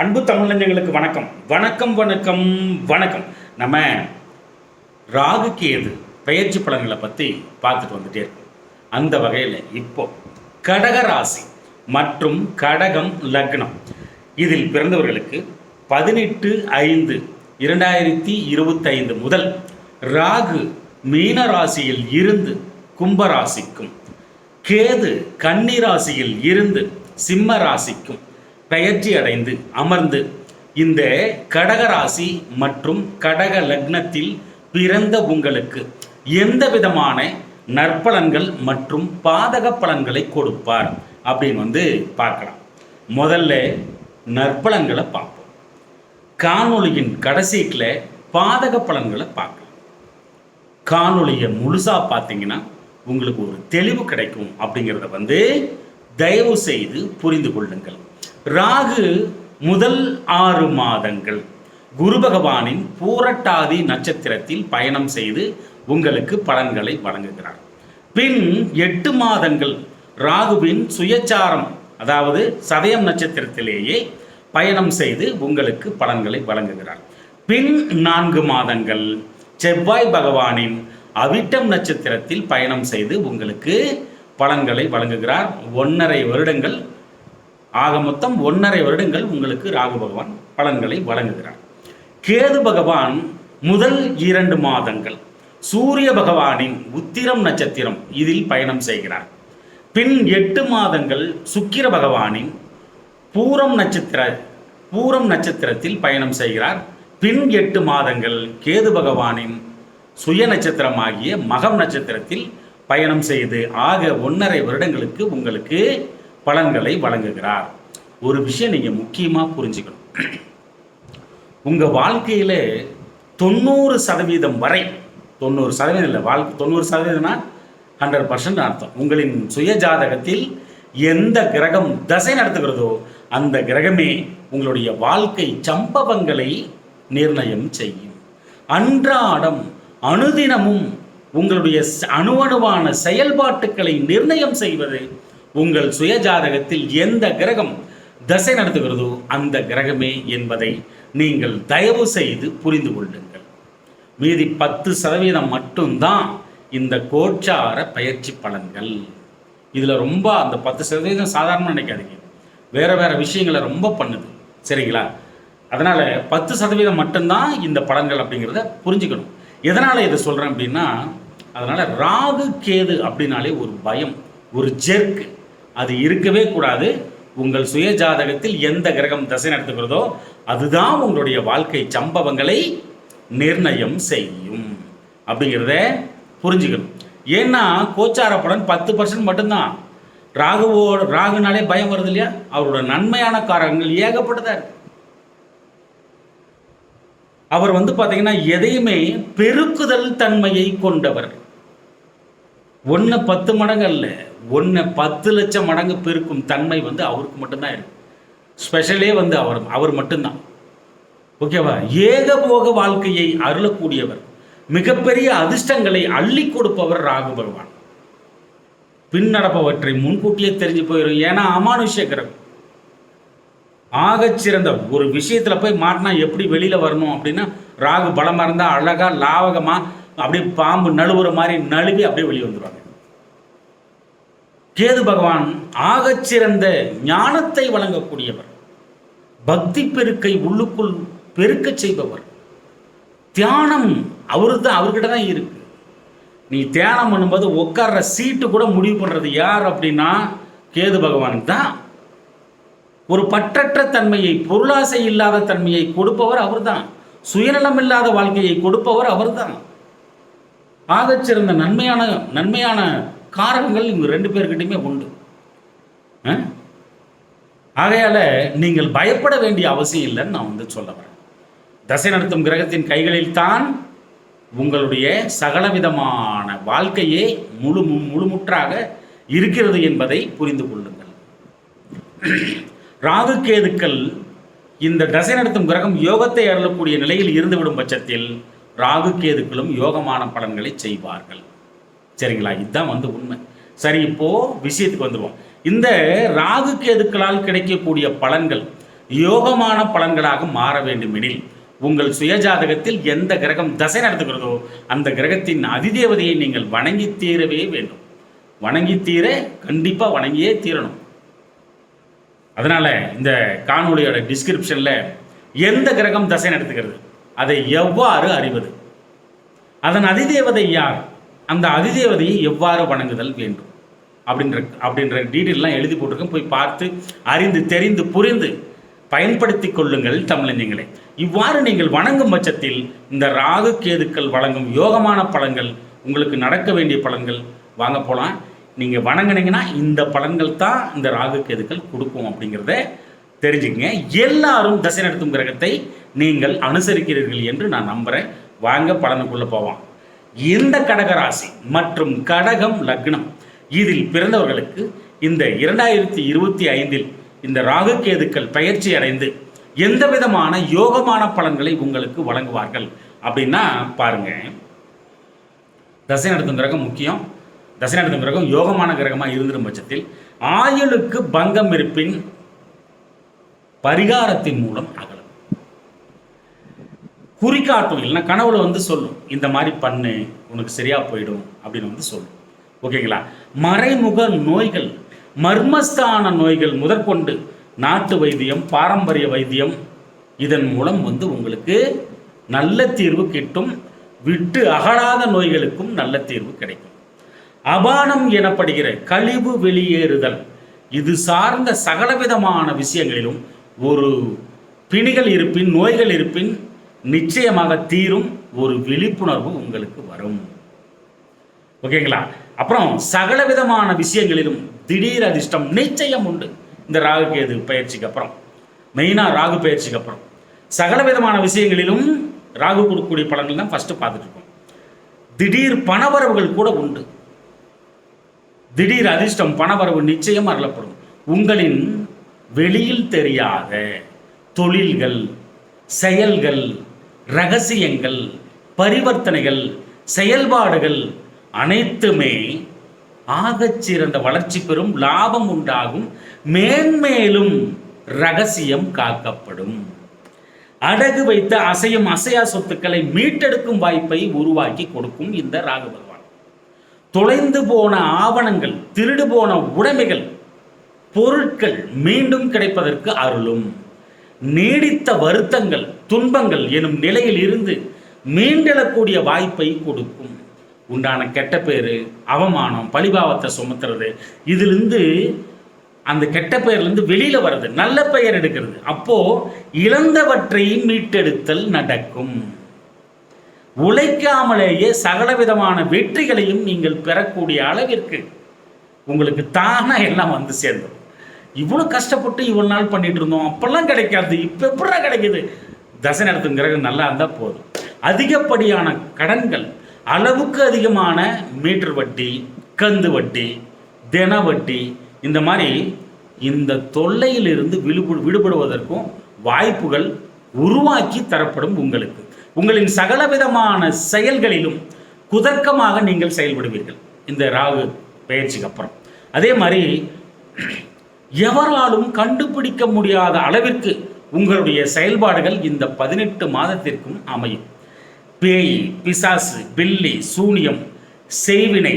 அன்பு தமிழஞ்சங்களுக்கு வணக்கம். வணக்கம் வணக்கம் வணக்கம். நம்ம ராகு கேது பயிற்சி பலன்களை பற்றி பார்த்துட்டு வந்துட்டே இருக்கோம். அந்த வகையில் இப்போ கடக ராசி மற்றும் கடகம் லக்னம். இதில் பிறந்தவர்களுக்கு பதினெட்டு ஐந்து இரண்டாயிரத்தி இருபத்தைந்து முதல் ராகு மீன ராசியில் இருந்து கும்பராசிக்கும் கேது கன்னி ராசியில் இருந்து சிம்ம ராசிக்கும் பெயர்ச்சி அடைந்து அமர்ந்து இந்த கடக ராசி மற்றும் கடக லக்னத்தில் பிறந்த உங்களுக்கு எந்த விதமான நற்பலன்கள் மற்றும் பாதக பலன்களை கொடுப்பார் அப்படின்னு வந்து பார்க்கலாம். முதல்ல நற்பலன்களை பார்ப்போம். காணொளியின் கடைசீட்டில் பாதக பலன்களை பார்க்கலாம். காணொளியை முழுசாக பார்த்தீங்கன்னா உங்களுக்கு ஒரு தெளிவு கிடைக்கும் அப்படிங்கிறத வந்து தயவு செய்து புரிந்து கொள்ளுங்கள். ராகு முதல் ஆறு மாதங்கள். குரு பகவானின் பூரட்டாதி நட்சத்திரத்தில் பயணம் செய்து உங்களுக்கு பலன்களை வழங்குகிறார். பின் எட்டு மாதங்கள் ராகுவின் சுயச்சாரம் அதாவது சதயம் நட்சத்திரத்திலேயே பயணம் செய்து உங்களுக்கு பலன்களை வழங்குகிறார். பின் நான்கு மாதங்கள் செவ்வாய் பகவானின் அவிட்டம் நட்சத்திரத்தில் பயணம் செய்து உங்களுக்கு பலன்களை வழங்குகிறார். ஒன்றரை வருடங்கள் ஆக மொத்தம் ஒன்றரை வருடங்கள் உங்களுக்கு ராகு பகவான் பலன்களை வழங்குகிறார். கேது பகவான் முதல் இரண்டு மாதங்கள் சூரிய பகவானின் உத்திரம் நட்சத்திரம் இதில் பயணம் செய்கிறார். பின் எட்டு மாதங்கள் சுக்கிர பகவானின் பூரம் நட்சத்திர பூரம் நட்சத்திரத்தில் பயணம் செய்கிறார். பின் எட்டு மாதங்கள் கேது பகவானின் சுய நட்சத்திரமாகிய மகம் நட்சத்திரத்தில் பயணம் செய்து ஆக ஒன்றரை வருடங்களுக்கு உங்களுக்கு பலன்களை வழங்குகிறார். ஒரு விஷயம் நீங்கள் முக்கியமாக புரிஞ்சுக்கணும். உங்கள் வாழ்க்கையில் தொண்ணூறு சதவீதம் வரை தொண்ணூறு சதவீதம் இல்லை வாழ்க்கை தொண்ணூறு சதவீதம்னா ஹண்ட்ரட் பர்சன்ட் அர்த்தம். உங்களின் சுய ஜாதகத்தில் எந்த கிரகம் தசை நடத்துகிறதோ அந்த கிரகமே உங்களுடைய வாழ்க்கை சம்பவங்களை நிர்ணயம் செய்யும். அன்றாடம் அனுதினமும் உங்களுடைய அணுவணுவான செயல்பாட்டுக்களை நிர்ணயம் செய்வது உங்கள் சுய ஜாதகத்தில் எந்த கிரகம் தசை நடத்துகிறதோ அந்த கிரகமே என்பதை நீங்கள் தயவு செய்து புரிந்து கொள்ளுங்கள். மீதி பத்து சதவீதம் மட்டும்தான் இந்த கோச்சார பயிற்சி பலன்கள். இதில் ரொம்ப அந்த பத்து சதவீதம் சாதாரணமாக நினைக்காதீங்க. வேற வேற விஷயங்களை ரொம்ப பண்ணுது. சரிங்களா? அதனால் பத்து சதவீதம் மட்டும்தான் இந்த பலன்கள் அப்படிங்கிறத புரிஞ்சுக்கணும். எதனால் இதை சொல்கிறேன் அப்படின்னா அதனால் ராகு கேது அப்படின்னாலே ஒரு பயம் ஒரு ஜெர்க்கு அது இருக்கவே கூடாது. உங்கள் சுய ஜாதகத்தில் எந்த கிரகம் தசை நடத்துகிறதோ அதுதான் உங்களுடைய வாழ்க்கை சம்பவங்களை நிர்ணயம் செய்யும். அப்படிங்கிறத புரிஞ்சுக்கணும். ஏன்னா கோச்சார பலன் பத்து பர்சன்ட் மட்டும்தான். ராகுவோ ராகுனாலே பயம் வருது இல்லையா? அவரோட நன்மையான காரகங்கள் ஏகப்பட்டதாக இருக்கு. அவர் வந்து பார்த்தீங்கன்னா எதையுமே பெருக்குதல் தன்மையை கொண்டவர். ஒன்று பத்து மடங்கு அல்ல ஒன்று பத்து லட்சம் மடங்கு பெருக்கும் தன்மை வந்து அவருக்கு மட்டும்தான் இருக்கு. ஸ்பெஷலே வந்து அவர் அவர் மட்டும்தான். ஓகேவா? ஏகபோக வாழ்க்கையை அருளக்கூடியவர் மிகப்பெரிய அதிர்ஷ்டங்களை அள்ளி கொடுப்பவர் ராகு பகவான். பின் நடப்பவற்றை முன்கூட்டியே தெரிஞ்சு போயிடும் ஏன்னா அமானுஷ்ய கிரகம். ஆகச்சிறந்த ஒரு விஷயத்தில் போய் மாட்டினா எப்படி வெளியில் வரணும் அப்படின்னா ராகு பலமாக இருந்தால் அழகாக லாவகமாக அப்படியே பாம்பு நழுவுற மாதிரி நழுவி அப்படியே வெளியே வந்துடுவாங்க கேது பகவான் ஆகச்சிறந்த ஞானத்தை வழங்கக்கூடியவர். பக்தி பெருக்கை உள்ளுக்குள் பெருக்கச் செய்பவர். தியானம் அவரு தான் அவர்கிட்ட தான் இருக்கு. நீ தியானம் பண்ணும்போது உட்கார்ற சீட்டு கூட முடிவு பண்ணுறது யார் அப்படின்னா கேது பகவான் தான். ஒரு பற்றற்ற தன்மையை பொருளாசை இல்லாத தன்மையை கொடுப்பவர் அவர்தான். சுயநலம் இல்லாத வாழ்க்கையை கொடுப்பவர் அவர்தான். ஆகச்சிறந்த நன்மையான நன்மையான காரகங்கள் இவங்க ரெண்டு பேர்கிட்டையுமே உண்டு. ஆகையால் நீங்கள் பயப்பட வேண்டிய அவசியம் இல்லைன்னு நான் வந்து சொல்ல வரேன். தசை நடத்தும் கிரகத்தின் கைகளில் தான் உங்களுடைய சகலவிதமான வாழ்க்கையே முழு முழுமுற்றாக இருக்கிறது என்பதை புரிந்து கொள்ளுங்கள். ராகுகேதுக்கள் இந்த தசை நடத்தும் கிரகம் யோகத்தை அருளக்கூடிய நிலையில் இருந்துவிடும் பட்சத்தில் ராகு கேதுக்களும் யோகமான பலன்களை செய்வார்கள். சரிங்களா? இதுதான் வந்து உண்மை. சரி இப்போ விஷயத்துக்கு வந்துடுவோம் இந்த ராகு கேதுக்களால் கிடைக்கக்கூடிய பலன்கள் யோகமான பலன்களாக மாற வேண்டுமெனில் உங்கள் சுயஜாதகத்தில் எந்த கிரகம் தசை நடத்துகிறதோ அந்த கிரகத்தின் அதிதேவதையை நீங்கள் வணங்கி தீரவே வேண்டும். வணங்கி தீர கண்டிப்பாக வணங்கியே தீரணும். அதனால் இந்த காணொளியோட டிஸ்கிரிப்ஷனில் எந்த கிரகம் தசை நடத்துகிறது? அதை எவ்வாறு அறிவது? அதன் அதிதேவதை யார்? அந்த அதிதேவதையை எவ்வாறு வணங்குதல் வேண்டும்? அப்படின்ற அப்படின்ற டீட்டெயிலாம் எழுதி போட்டிருக்கேன். போய் பார்த்து அறிந்து தெரிந்து புரிந்து பயன்படுத்தி கொள்ளுங்கள் தமிழஞ்சங்களே. இவ்வாறு நீங்கள் வணங்கும் பட்சத்தில் இந்த ராகு கேதுக்கள் வழங்கும் யோகமான பலன்கள் உங்களுக்கு நடக்க வேண்டிய பலன்கள் வாங்க போகலாம் நீங்கள் வணங்குனீங்கன்னா இந்த பலன்கள் தான் இந்த ராகு கேதுக்கள் கொடுக்கும் அப்படிங்கிறத தெரிஞ்சுக்கங்க. எல்லாரும் தசை நடத்தும் கிரகத்தை நீங்கள் அனுசரிக்கிறீர்கள் என்று நான் நம்புகிறேன் வாங்க பலனுக்குள்ளே போவோம். இந்த கடகராசி மற்றும் கடகம் லக்னம் இதில் பிறந்தவர்களுக்கு இந்த இரண்டாயிரத்தி இருபத்தி ஐந்தில் இந்த ராகு கேதுக்கள் பயிற்சி அடைந்து எந்த விதமான யோகமான பலன்களை உங்களுக்கு வழங்குவார்கள் அப்படின்னா பாருங்க. தசை நடத்தும் கிரகம் முக்கியம். தசை நடத்தும் கிரகம் யோகமான கிரகமாக இருந்திரும் பட்சத்தில் ஆயுளுக்கு பங்கம் இருப்பின் பரிகாரத்தின் மூலம் அகலும். குறிக்காட்டும் இல்லைன்னா கனவுல வந்து சொல்லும் இந்த மாதிரி பண்ணு உனக்கு சரியா போயிடும் அப்படின்னு வந்து சொல்லும். ஓகேங்களா மறைமுக நோய்கள் மர்மஸ்தான நோய்கள் முதற்கொண்டு நாட்டு வைத்தியம் பாரம்பரிய வைத்தியம் இதன் மூலம் வந்து உங்களுக்கு நல்ல தீர்வு கிட்டும் விட்டு அகலாத நோய்களுக்கும் நல்ல தீர்வு கிடைக்கும். அபானம் எனப்படுகிற கழிவு வெளியேறுதல். இது சார்ந்த சகலவிதமான விஷயங்களிலும் ஒரு பிணிகள் இருப்பின் நோய்கள் இருப்பின் நிச்சயமாக தீரும் ஒரு விழிப்புணர்வு உங்களுக்கு வரும். ஓகேங்களா அப்புறம் சகல விதமான விஷயங்களிலும் திடீர் அதிர்ஷ்டம் நிச்சயம் உண்டு. இந்த ராகு கேது பயிற்சிக்கு அப்புறம். மெயினாக ராகு பயிற்சிக்கு அப்புறம். சகல விதமான விஷயங்களிலும் ராகு கொடுக்கக்கூடிய பலன்கள் தான் ஃபஸ்ட்டு பார்த்துட்டு இருக்கோம். திடீர் பணவரவுகள் கூட உண்டு. திடீர் அதிர்ஷ்டம் பணவரவு நிச்சயம் அருளப்படும். உங்களின் வெளியில் தெரியாத தொழில்கள் செயல்கள் ரகசியங்கள் பரிவர்த்தனைகள் செயல்பாடுகள் அனைத்துமே ஆகச்சிறந்த வளர்ச்சி பெறும் லாபம் உண்டாகும் மேன்மேலும் ரகசியம் காக்கப்படும். அடகு வைத்த அசையும் அசையா சொத்துக்களை மீட்டெடுக்கும் வாய்ப்பை உருவாக்கி கொடுக்கும் இந்த ராகு பகவான் தொலைந்து போன ஆவணங்கள் திருடு போன உடைமைகள் பொருட்கள் மீண்டும் கிடைப்பதற்கு அருளும். நீடித்த வருத்தங்கள் துன்பங்கள் எனும் நிலையில் இருந்து மீண்டெழக்கூடிய வாய்ப்பை கொடுக்கும். உண்டான கெட்ட பேர் அவமானம் பழிபாவத்தை சுமத்துறது இதிலிருந்து அந்த கெட்ட பெயர்லேருந்து வெளியில் வர்றது நல்ல பெயர் எடுக்கிறது. அப்போ இழந்தவற்றை மீட்டெடுத்தல் நடக்கும். உழைக்காமலேயே சகலவிதமான வெற்றிகளையும் நீங்கள் பெறக்கூடிய அளவிற்கு உங்களுக்கு தானாக எல்லாம் வந்து சேர்ந்தோம் இவ்வளோ கஷ்டப்பட்டு இவ்வளோ நாள் பண்ணிட்டு இருந்தோம். அப்பெல்லாம் கிடைக்காது. இப்போ எப்படா கிடைக்குது? தசை நடத்தும் கிரகம் நல்லா இருந்தால் போதும். அதிகப்படியான கடன்கள் அளவுக்கு அதிகமான மீட்டர் வட்டி கந்து வட்டி தின வட்டி இந்த மாதிரி இந்த தொல்லையிலிருந்து விடுபடு விடுபடுவதற்கும் வாய்ப்புகள் உருவாக்கி தரப்படும் உங்களுக்கு. உங்களின் சகலவிதமான செயல்களிலும் குதர்க்கமாக நீங்கள் செயல்படுவீர்கள். இந்த ராகு பயிற்சிக்கு அப்புறம். அதே மாதிரி எவராலும் கண்டுபிடிக்க முடியாத அளவிற்கு உங்களுடைய செயல்பாடுகள் இந்த பதினெட்டு மாதத்திற்கும் அமையும். பேய் பிசாசு பில்லி சூனியம் செய்வினை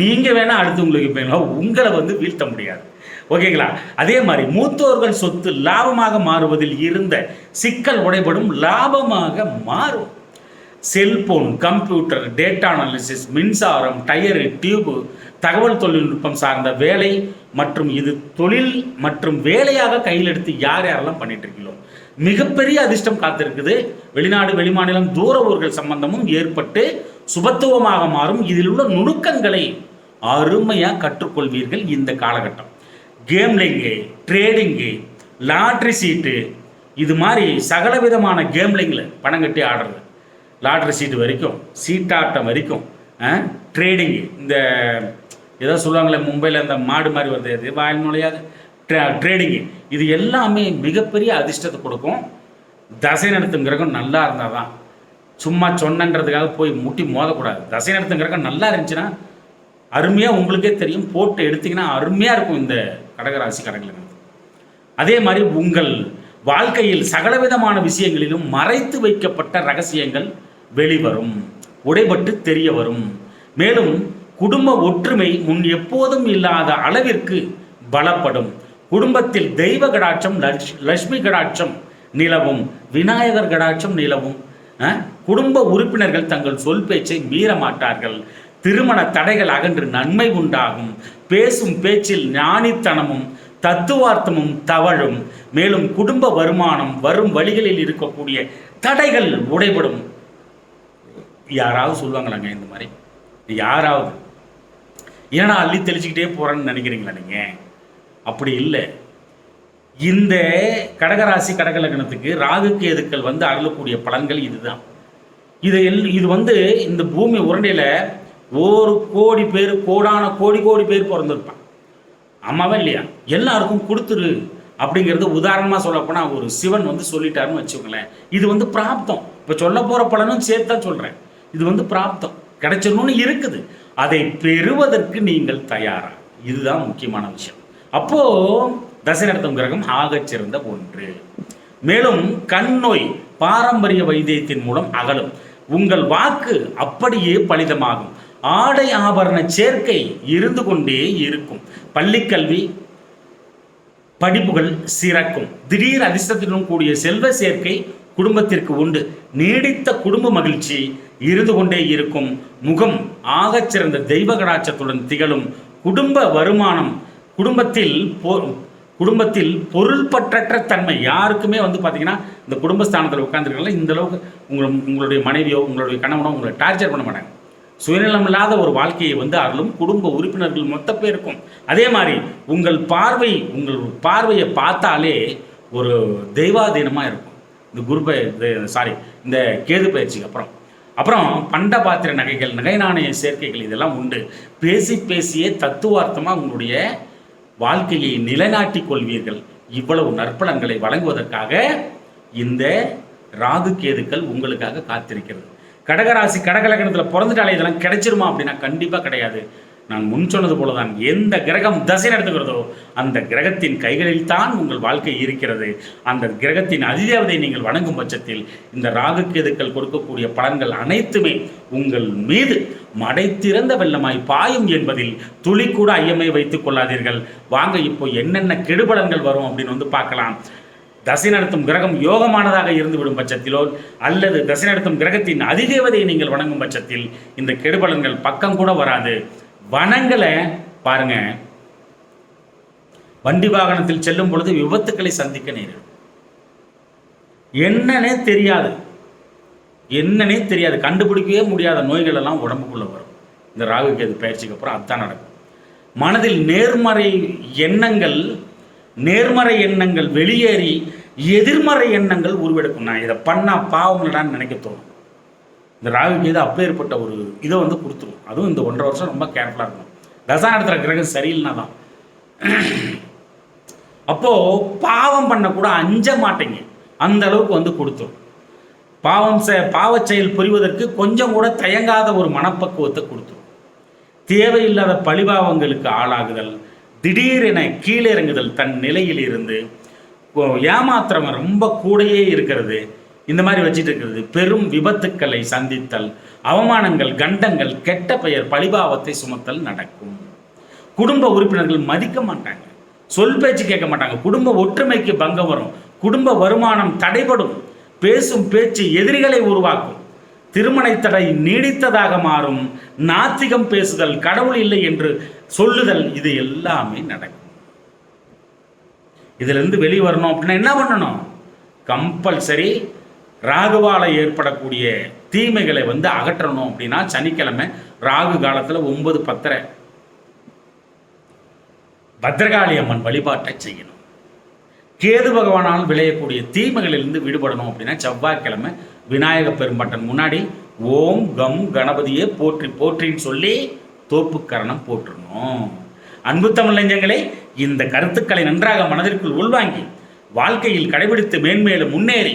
நீங்கள் வேணால் அடுத்தவங்களுக்கு வேணும் உங்களை வந்து வீழ்த்த முடியாது. ஓகேங்களா? அதே மாதிரி மூத்தோர்கள் சொத்து லாபமாக மாறுவதில் இருந்த சிக்கல் உடைபடும் லாபமாக மாறும். செல்போன் கம்ப்யூட்டர் டேட்டா அனாலிசிஸ் மின்சாரம் டயரு டியூபு தகவல் தொழில்நுட்பம் சார்ந்த வேலை மற்றும் இது தொழில் மற்றும் வேலையாக கையில் எடுத்து யார் யாரெல்லாம் பண்ணிட்டு இருக்கீங்களோ மிகப்பெரிய அதிர்ஷ்டம் காத்திருக்குது. வெளிநாடு வெளிமாநிலம் தூர ஊர்கள் சம்பந்தமும் ஏற்பட்டு சுபத்துவமாக மாறும். இதில் உள்ள நுணுக்கங்களை அருமையாக கற்றுக்கொள்வீர்கள் இந்த காலகட்டம். கேம்லிங்கு ட்ரேடிங்கு லாட்ரி சீட்டு இது மாதிரி சகல விதமான கேம்லிங்கில் பணம் கட்டி ஆடுறது. லாட்ரி சீட்டு வரைக்கும் சீட்டாட்டம் வரைக்கும் ட்ரேடிங்கு இந்த ஏதோ சொல்லுவாங்களே மும்பையில் அந்த மாடு மாதிரி வருது அது வாயில் நுழையாது. ட்ரேடிங்கு இது எல்லாமே மிகப்பெரிய அதிர்ஷ்டத்தை கொடுக்கும். தசை நடத்தும் கிரகம் நல்லா இருந்தால் தான் சும்மா சொன்னன்றதுக்காக போய் முட்டி மோதக்கூடாது. தசை நடத்தும் கிரகம் நல்லா இருந்துச்சுன்னா அருமையாக உங்களுக்கே தெரியும். போட்டு எடுத்தீங்கன்னா அருமையாக இருக்கும் இந்த கடகராசி கடகலங்கள் அதே மாதிரி உங்கள் வாழ்க்கையில் சகலவிதமான விஷயங்களிலும் மறைத்து வைக்கப்பட்ட ரகசியங்கள் வெளிவரும். உடைபட்டு தெரிய வரும். மேலும் குடும்ப ஒற்றுமை முன் எப்போதும் இல்லாத அளவிற்கு பலப்படும். குடும்பத்தில் தெய்வ கடாட்சம் லட்ச- லட்சுமி கடாட்சம் நிலவும் விநாயகர் கடாட்சம் நிலவும் குடும்ப உறுப்பினர்கள் தங்கள் சொல் பேச்சை மீற மாட்டார்கள். திருமண தடைகள் அகன்று நன்மை உண்டாகும். பேசும் பேச்சில் ஞானித்தனமும் தத்துவார்த்தமும் தவழும். மேலும் குடும்ப வருமானம் வரும் வழிகளில் இருக்கக்கூடிய தடைகள் உடைபடும். யாராவது சொல்லுவாங்களாங்க இந்த மாதிரி? யாராவது? ஏன்னா அள்ளி தெளிச்சுக்கிட்டே போகிறேன்னு நினைக்கிறீங்களா நீங்கள் அப்படி இல்லை. இந்த கடகராசி கடகலக்கணத்துக்கு ராகு கேதுக்கள் வந்து அருளக்கூடிய பலன்கள் இதுதான். இது எல் இது வந்து இந்த பூமி உருண்டையில் ஒரு கோடி பேர் கோடான கோடி கோடி பேர் பிறந்திருப்பான் ஆமாவா இல்லையா? எல்லாருக்கும் கொடுத்துரு அப்படிங்கிறது உதாரணமாக சொல்லப்போனால் ஒரு சிவன் வந்து சொல்லிட்டாருன்னு வச்சுக்கோங்களேன். இது வந்து பிராப்தம். இப்போ சொல்ல போகிற பலனும் சேர்த்து தான் சொல்கிறேன் இது வந்து பிராப்தம். கிடைச்சிடணும்னு இருக்குது. அதை பெறுவதற்கு நீங்கள் தயாரா? இதுதான் முக்கியமான விஷயம். அப்போ தசரதம் கிரகம் ஆகச் சிறந்த ஒன்று. மேலும் கண் நோய் பாரம்பரிய வைத்தியத்தின் மூலம் அகலும். உங்கள் வாக்கு அப்படியே பலிதமாகும். ஆடை ஆபரண சேர்க்கை இருந்து கொண்டே இருக்கும். பள்ளிக்கல்வி படிப்புகள் சிறக்கும். திடீர் அதிர்ஷ்டத்துடன் கூடிய செல்வ சேர்க்கை குடும்பத்திற்கு உண்டு. நீடித்த குடும்ப மகிழ்ச்சி இருந்து கொண்டே இருக்கும். முகம் ஆகச் சிறந்த தெய்வ கடாட்சத்துடன் திகழும். குடும்ப வருமானம் குடும்பத்தில் போ குடும்பத்தில் பொருள்பற்றற்ற தன்மை யாருக்குமே வந்து பார்த்தீங்கன்னா இந்த குடும்பஸ்தானத்தில் உட்காந்துருக்கல இந்த அளவுக்கு உங்களை உங்களுடைய மனைவியோ உங்களுடைய கணவனோ உங்களை டார்ச்சர் பண்ண மாட்டாங்க. சுயநலம் இல்லாத ஒரு வாழ்க்கையை வந்து அருளும் குடும்ப உறுப்பினர்கள் மொத்த பேருக்கும். அதே மாதிரி உங்கள் பார்வை உங்கள் பார்வையை பார்த்தாலே ஒரு தெய்வாதீனமாக இருக்கும். இந்த குரு சாரி இந்த கேது பயிற்சிக்கு அப்புறம். அப்புறம் பண்ட பாத்திர நகைகள் நகை நாணய சேர்க்கைகள் இதெல்லாம் உண்டு. பேசி பேசியே தத்துவார்த்தமாக உங்களுடைய வாழ்க்கையை நிலைநாட்டிக் கொள்வீர்கள். இவ்வளவு நற்பலன்களை வழங்குவதற்காக இந்த ராகு கேதுக்கள் உங்களுக்காக காத்திருக்கிறது. கடகராசி கடகலகணத்தில் பிறந்துட்டாலே இதெல்லாம் கிடைச்சிருமா அப்படின்னா கண்டிப்பாக கிடையாது. நான் முன் சொன்னது போலதான் எந்த கிரகம் தசை நடத்துகிறதோ அந்த கிரகத்தின் கைகளில் தான் உங்கள் வாழ்க்கை இருக்கிறது. அந்த கிரகத்தின் அதிதேவதை நீங்கள் வணங்கும் பட்சத்தில் இந்த ராகு கேதுக்கள் கொடுக்கக்கூடிய பலன்கள் அனைத்துமே உங்கள் மீது மடை திறந்த வெள்ளமாய் பாயும் என்பதில் துளி கூட ஐயமை வைத்துக் கொள்ளாதீர்கள். வாங்க இப்போ என்னென்ன கெடுபலன்கள் வரும் அப்படின்னு வந்து பார்க்கலாம். தசை நடத்தும் கிரகம் யோகமானதாக இருந்துவிடும் பட்சத்திலோ அல்லது தசை நடத்தும் கிரகத்தின் அதிதேவதையை நீங்கள் வணங்கும் பட்சத்தில் இந்த கெடுபலன்கள் பக்கம் கூட வராது. வனங்களை பாருங்க. வண்டி வாகனத்தில் செல்லும் பொழுது விபத்துக்களை சந்திக்க நேரிடும். என்னன்னே தெரியாது. என்னன்னே தெரியாது. கண்டுபிடிக்கவே முடியாத நோய்கள் எல்லாம் உடம்புக்குள்ளே வரும். இந்த ராகு கேது பயிற்சிக்கு அப்புறம் அதுதான் நடக்கும். மனதில் நேர்மறை எண்ணங்கள் நேர்மறை எண்ணங்கள் வெளியேறி எதிர்மறை எண்ணங்கள் உருவெடுக்கும். நான் இதை பண்ணால் பாவங்களான்னு நினைக்க தோணும். இந்த ராகு கேது அப்பேற்பட்ட ஒரு இதை வந்து கொடுத்துரும். அதுவும் இந்த ஒன்றரை வருஷம் ரொம்ப கேர்ஃபுல்லாக இருக்கும் தசா நடத்துகிற கிரகம் சரியில்லைனா தான். அப்போது பாவம் பண்ண கூட அஞ்ச மாட்டேங்க. அந்த அளவுக்கு வந்து கொடுத்துரும். பாவம் செ பாவச் செயல் புரிவதற்கு கொஞ்சம் கூட தயங்காத ஒரு மனப்பக்குவத்தை கொடுத்துரும். தேவையில்லாத பழிபாவங்களுக்கு ஆளாகுதல் திடீரென கீழிறங்குதல் தன் நிலையில் இருந்து ஏமாத்திரம் ரொம்ப கூடையே இருக்கிறது. இந்த மாதிரி வச்சுட்டு இருக்கிறது. பெரும் விபத்துக்களை சந்தித்தல் அவமானங்கள் கண்டங்கள் கெட்ட பெயர் பழிபாவத்தை சுமத்தல் நடக்கும். குடும்ப உறுப்பினர்கள் மதிக்க மாட்டாங்க. சொல் பேச்சு கேட்க மாட்டாங்க. குடும்ப ஒற்றுமைக்கு பங்கம் வரும். குடும்ப வருமானம் தடைபடும். பேசும் பேச்சு எதிரிகளை உருவாக்கும். திருமண தடை நீடித்ததாக மாறும். நாத்திகம் பேசுதல் கடவுள் இல்லை என்று சொல்லுதல் இது எல்லாமே நடக்கும். இதிலிருந்து வெளியே வரணும் அப்படின்னா என்ன பண்ணணும்? கம்பல்சரி ராகுவால் ஏற்படக்கூடிய தீமைகளை வந்து அகற்றணும் அப்படின்னா சனிக்கிழமை ராகு காலத்தில் ஒன்பது பத்தரை. பத்ரகாளி அம்மன் வழிபாட்டை செய்யணும். கேது பகவானால் விளையக்கூடிய தீமைகளிலிருந்து விடுபடணும் அப்படின்னா செவ்வாய்க்கிழமை விநாயக பெரும்பட்டன் முன்னாடி ஓம் கம் கணபதியே போற்றி போற்றின்னு சொல்லி தோப்புக்கரணம் போட்டுறணும். அன்பு தமிழ்ஞ்சங்களே இந்த கருத்துக்களை நன்றாக மனதிற்குள் உள்வாங்கி வாழ்க்கையில் கடைபிடித்து மேன்மேலும் முன்னேறி